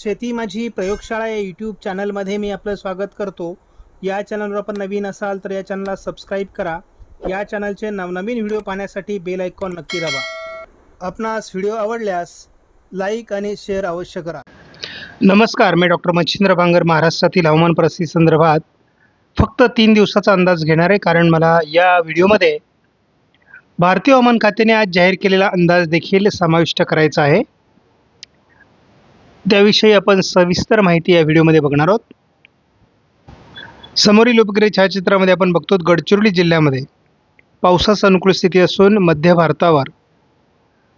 शेती माझी प्रयोगशाळा या यूट्यूब चॅनलमध्ये मी आपलं स्वागत करतो. या चॅनलवर आपण नवीन असाल तर या चॅनलला सबस्क्राईब करा. या चॅनलचे नवनवीन व्हिडिओ पाहण्यासाठी बेल आयकॉन नक्की दाबा. आपणास व्हिडिओ आवडल्यास लाईक आणि शेअर अवश्य करा. नमस्कार मी डॉक्टर मच्छिंद्र बांगर महाराष्ट्रातील हवामान परिस्थिती संदर्भात फक्त तीन दिवसाचा अंदाज घेणार आहे. कारण मला या व्हिडिओमध्ये भारतीय हवामान खात्याने आज जाहीर केलेला अंदाज देखील समाविष्ट करायचा आहे. त्याविषयी आपण सविस्तर माहिती या व्हिडिओमध्ये बघणार आहोत. समोरील उपग्रह छायाचित्रामध्ये आपण बघतो गडचिरोली जिल्ह्यामध्ये. पावसास अनुकूल स्थिती असून मध्य भारतावर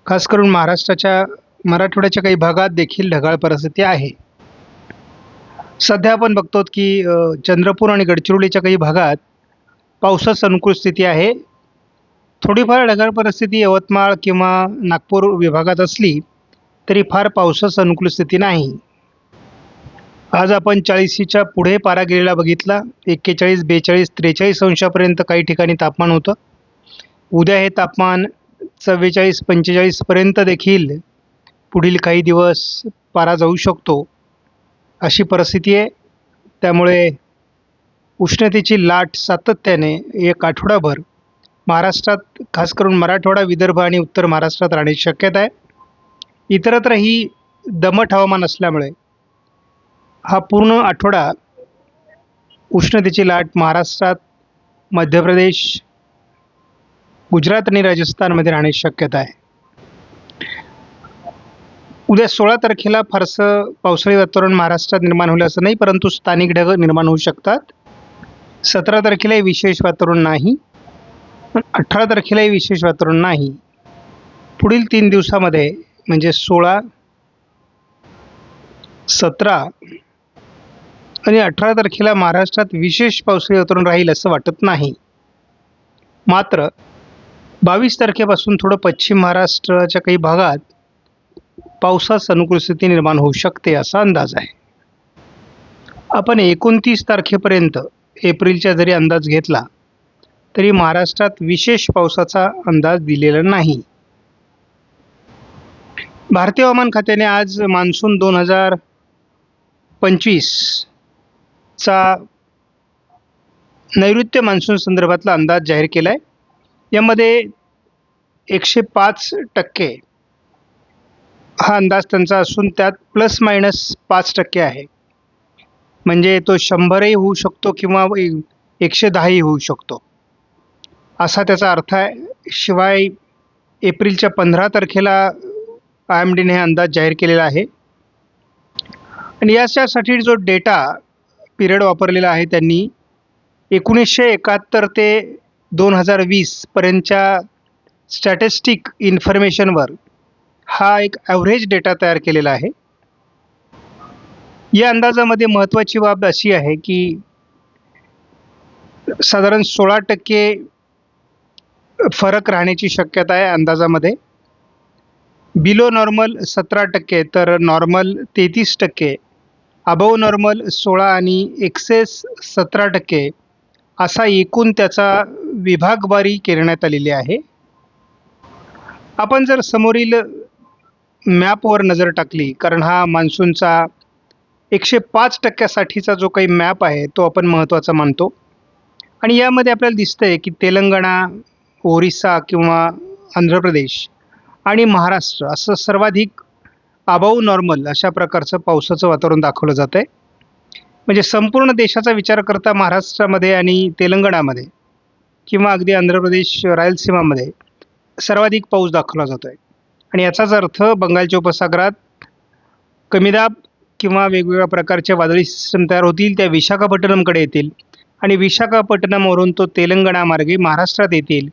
खास करून महाराष्ट्राच्या मराठवाड्याच्या काही भागात देखील ढगाळ परिस्थिती आहे. सध्या आपण बघतो की चंद्रपूर आणि गडचिरोलीच्या काही भागात पावसास अनुकूल स्थिती आहे. थोडीफार ढगाळ परिस्थिती यवतमाळ किंवा नागपूर विभागात असली तरी फार पावसास अनुकूल स्थिती नाही. आज आपण चाळीसीच्या पुढे पारा गेलेला बघितला. एक्केचाळीस बेचाळीस त्रेचाळीस अंशापर्यंत काही ठिकाणी तापमान होतं. उद्या हे तापमान चव्वेचाळीस पंचेचाळीसपर्यंत देखील पुढील काही दिवस पारा जाऊ शकतो. अशी परिस्थिती आहे. त्यामुळे उष्णतेची लाट सातत्याने एक आठवडाभर महाराष्ट्रात खास करून मराठवाडा विदर्भ आणि उत्तर महाराष्ट्रात राहण्याची शक्यता आहे. इतरत्रही दमट हवामान असल्यामुळे हा पूर्ण आठवडा उष्णतेची लाट महाराष्ट्रात मध्य प्रदेश गुजरात आणि राजस्थानमध्ये राहण्याची शक्यता आहे. उद्या सोळा तारखेला फारसं पावसाळी वातावरण महाराष्ट्रात निर्माण होईल असं नाही परंतु स्थानिक ढग निर्माण होऊ शकतात. सतरा तारखेलाही विशेष वातावरण नाही पण अठरा तारखेलाही विशेष वातावरण नाही. पुढील तीन दिवसामध्ये म्हणजे सोळा सतरा आणि अठरा तारखेला महाराष्ट्रात विशेष पावसाळी वातावरण राहील असं वाटत नाही. मात्र बावीस तारखेपासून थोडं पश्चिम महाराष्ट्राच्या काही भागात पावसास अनुकूल स्थिती निर्माण होऊ शकते असा अंदाज आहे. आपण एकोणतीस तारखेपर्यंत एप्रिलच्या जरी अंदाज घेतला तरी महाराष्ट्रात विशेष पावसाचा अंदाज दिलेला नाही. भारतीय हवामान खात्याने आज मान्सून दोन हजार पंचवीसचा नैऋत्य मान्सून संदर्भातला अंदाज जाहीर केला आहे यामध्ये एकशे पाच टक्के हा अंदाज त्यांचा असून त्यात प्लस मायनस पाच टक्के आहे. म्हणजे तो शंभरही होऊ शकतो किंवा एकशे दहाही होऊ शकतो. असा त्याचा अर्थ आहे. शिवाय एप्रिलच्या पंधरा तारखेला आय एम डीने हे अंदाज जाहीर केलेला आहे. आणि याच्यासाठी जो डेटा पिरियड वापरलेला आहे त्यांनी एकोणीसशे एकाहत्तर ते दोन हजार वीसपर्यंतच्या स्टॅटिस्टिक इन्फॉर्मेशनवर हा एक ॲव्हरेज डेटा तयार केलेला आहे. या अंदाजामध्ये महत्त्वाची बाब अशी आहे की साधारण सोळा टक्के फरक राहण्याची शक्यता आहे अंदाजामध्ये. बिलो नॉर्मल सतरा टक्के तर नॉर्मल तेहतीस टक्के अबव नॉर्मल सोळा आणि एक्सेस सतरा टक्के असा एकूण त्याचा विभागवारी करण्यात आलेली आहे. आपण जर समोरील मॅपवर नजर टाकली कारण हा मान्सूनचा एकशे पाच टक्क्यासाठीचा जो काही मॅप आहे तो आपण महत्त्वाचा मानतो. आणि यामध्ये आपल्याला दिसतं आहे की तेलंगणा ओरिसा किंवा आंध्र प्रदेश आणि महाराष्ट्र असं सर्वाधिक आबाऊ नॉर्मल अशा प्रकारचं पावसाचं वातावरण दाखवलं जातं आहे म्हणजे संपूर्ण देशाचा विचार करता महाराष्ट्रामध्ये आणि तेलंगणामध्ये किंवा अगदी आंध्र प्रदेश रायलसीमामध्ये सर्वाधिक पाऊस दाखवला जातो आहे आणि याचाच अर्थ बंगालच्या उपसागरात कमी दाब किंवा वेगवेगळ्या प्रकारच्या वादळी सिस्टम तयार होतील त्या विशाखापट्टणमकडे येतील. आणि विशाखापट्टणमवरून तो तेलंगणामार्गे महाराष्ट्रात येतील.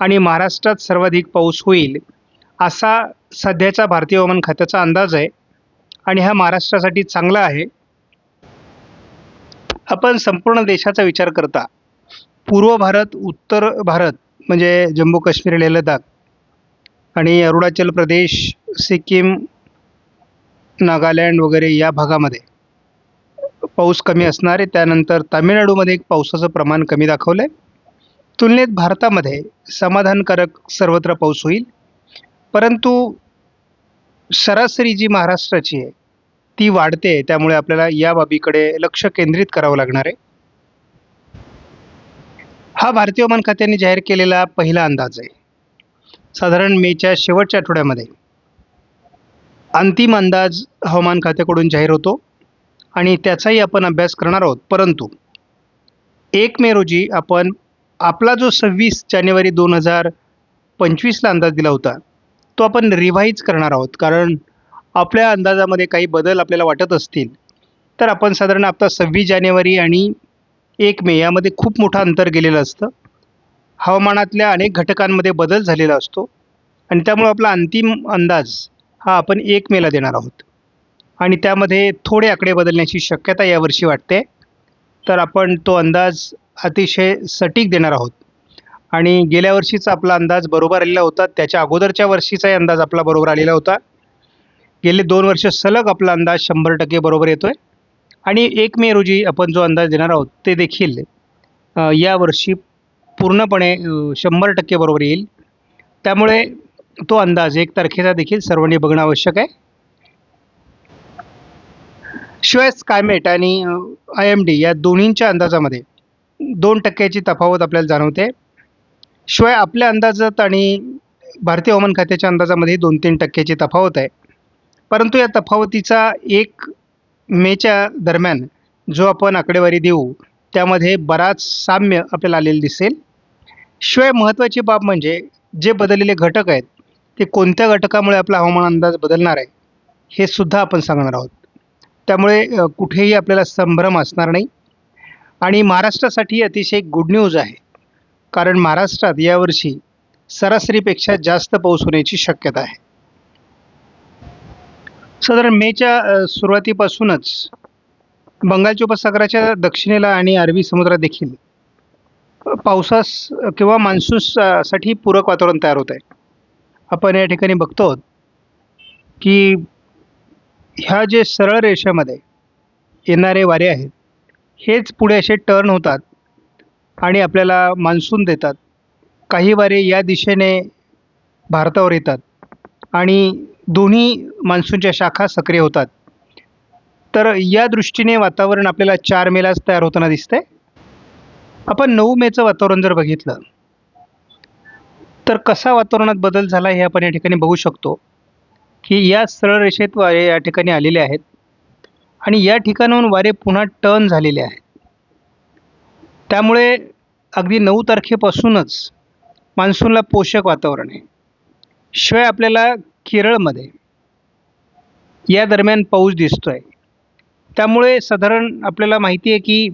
आणि महाराष्ट्रात सर्वाधिक पाऊस होईल. असा सध्याचा भारतीय हवामान खात्याचा अंदाज आहे आणि हा महाराष्ट्रासाठी चांगला आहे. आपण संपूर्ण देशाचा विचार करता पूर्व भारत उत्तर भारत म्हणजे जम्मू काश्मीर लेह लडाख आणि अरुणाचल प्रदेश सिक्कीम नागालँड वगैरे या भागामध्ये पाऊस कमी असणार आहे. त्यानंतर तामिळनाडूमध्ये एक पावसाचं प्रमाण कमी दाखवलं आहे तुलनेत भारतामध्ये समाधानकारक सर्वत्र पाऊस होईल. परंतु सरासरी जी महाराष्ट्राची आहे. ती वाढते त्यामुळे आपल्याला या बाबीकडे लक्ष केंद्रित करावं लागणार आहे. हा भारतीय हवामान खात्याने जाहीर केलेला पहिला अंदाज आहे. साधारण मेच्या शेवटच्या आठवड्यामध्ये अंतिम अंदाज हवामान खात्याकडून जाहीर होतो आणि त्याचाही आपण अभ्यास करणार आहोत. परंतु एक मे रोजी आपण आपला जो सव्वीस जानेवारी दोन हजार पंचवीसला अंदाज दिला होता तो आपण रिव्हाईज करणार आहोत. कारण आपल्या अंदाजामध्ये काही बदल आपल्याला वाटत असतील तर आपण साधारण आता सव्वीस जानेवारी आणि एक मे यामध्ये खूप मोठं अंतर गेलेलं असतं. हवामानातल्या अनेक घटकांमध्ये बदल झालेला असतो आणि त्यामुळं आपला अंतिम अंदाज हा आपण एक मेला देणार आहोत. आणि त्यामध्ये थोडे आकडे बदलण्याची शक्यता यावर्षी वाटते. तर आपण तो अंदाज अतिशय सटीक देणार आहोत. आणि गेल्या वर्षीचा आपला अंदाज बरोबर आलेला होता. त्याच्या अगोदरच्या वर्षीचाही अंदाज आपला बरोबर आलेला होता. गेले दोन वर्ष सलग आपला अंदाज शंभर टक्के बरोबर येतो आहे आणि एक मे रोजी आपण जो अंदाज देणार आहोत ते देखील यावर्षी पूर्णपणे शंभर टक्के बरोबर येईल. त्यामुळे तो अंदाज एक तारखेचा देखील सर्वांनी बघणं आवश्यक आहे. शिवाय स्कायमेट आणि आय एम डी या दोन्हींच्या अंदाजामध्ये दोन टक्क्याची तफावत आपल्याला जाणवते. शिवाय आपल्या अंदाजात आणि भारतीय हवामान खात्याच्या अंदाजामध्ये दोन तीन टक्क्याची तफावत आहे. परंतु या तफावतीचा एक मेच्या दरम्यान जो आपण आकडेवारी देऊ त्यामध्ये बराच साम्य आपल्याला आलेलं दिसेल. शिवाय महत्त्वाची बाब म्हणजे जे बदललेले घटक आहेत ते कोणत्या घटकामुळे आपला हवामान अंदाज बदलणार आहे हे सुद्धा आपण सांगणार आहोत. त्यामुळे कुठेही आपल्याला संभ्रम असणार नाही. आणि महाराष्ट्रासाठी अतिशय गुड न्यूज आहे. कारण महाराष्ट्रात यावर्षी सरासरीपेक्षा जास्त पाऊस होण्याची शक्यता आहे. साधारण मेच्या सुरुवातीपासूनच बंगालच्या उपसागराच्या दक्षिणेला आणि अरबी समुद्रात देखील पावसास किंवा मान्सूनसाठी पूरक वातावरण तयार होत आहे. आपण या ठिकाणी बघतो आहोत की ह्या जे सरळ रेषेमध्ये येणारे वारे आहेत हेच पुढे असे टर्न होतात आणि आपल्याला मान्सून देतात. काही वारे या दिशेने भारतावर येतात आणि दोन्ही मान्सूनच्या शाखा सक्रिय होतात. तर या दृष्टीने वातावरण आपल्याला चार मेलाच तयार होताना दिसतंय आपण नऊ मेचं वातावरण जर बघितलं तर कसा वातावरणात बदल झाला हे आपण या ठिकाणी बघू शकतो. की या सरळ रेषेत वारे या ठिकाणी आलेले आहेत आणि या ठिकाणाहून वारे पुन्हा टर्न झालेले आहेत. त्यामुळे अगदी नऊ तारखेपासूनच मान्सूनला पोषक वातावरण आहे. शिवाय आपल्याला केरळमध्ये या दरम्यान पाऊस दिसतो आहे त्यामुळे साधारण आपल्याला माहिती आहे की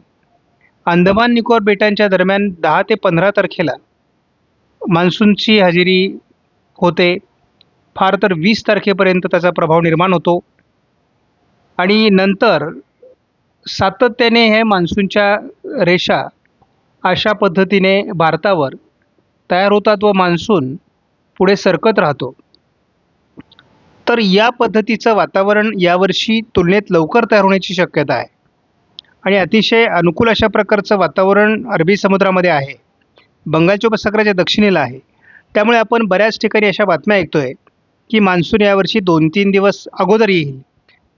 अंदमान निकोबार बेटांच्या दरम्यान दहा ते पंधरा तारखेला मान्सूनची हजेरी होते. फार तर वीस तारखेपर्यंत त्याचा प्रभाव निर्माण होतो. आणि नंतर सातत्याने हे मान्सूनच्या रेषा अशा पद्धतीने भारतावर तयार होतात व मान्सून पुढे सरकत राहतो. तर या पद्धतीचं वातावरण यावर्षी तुलनेत लवकर तयार होण्याची शक्यता आहे. आणि अतिशय अनुकूल अशा प्रकारचं वातावरण अरबी समुद्रामध्ये आहे. बंगालच्या उपसागराच्या दक्षिणेला आहे. त्यामुळे आपण बऱ्याच ठिकाणी अशा बातम्या ऐकतो आहे की मान्सून यावर्षी दोन तीन दिवस अगोदर येईल.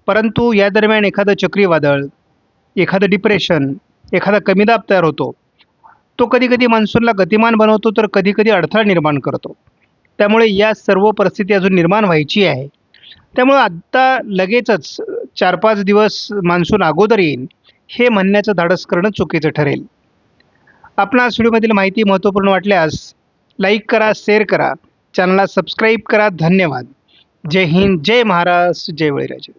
परंतु या दरम्यान एखादं चक्रीवादळ एखादं डिप्रेशन एखादा कमी दाब तयार होतो. तो कधीकधी मान्सूनला गतिमान बनवतो तर कधीकधी अडथळा निर्माण करतो. त्यामुळे या सर्व परिस्थिती अजून निर्माण व्हायची आहे. त्यामुळं आत्ता लगेचच चार पाच दिवस मान्सून अगोदर येईल हे म्हणण्याचं धाडस करणं चुकीचं ठरेल. आपणास व्हिडिओमधील माहिती महत्त्वपूर्ण वाटल्यास लाईक करा शेअर करा चॅनलला सबस्क्राईब करा. धन्यवाद. जय हिंद जय महाराष्ट्र जय बळीराजे.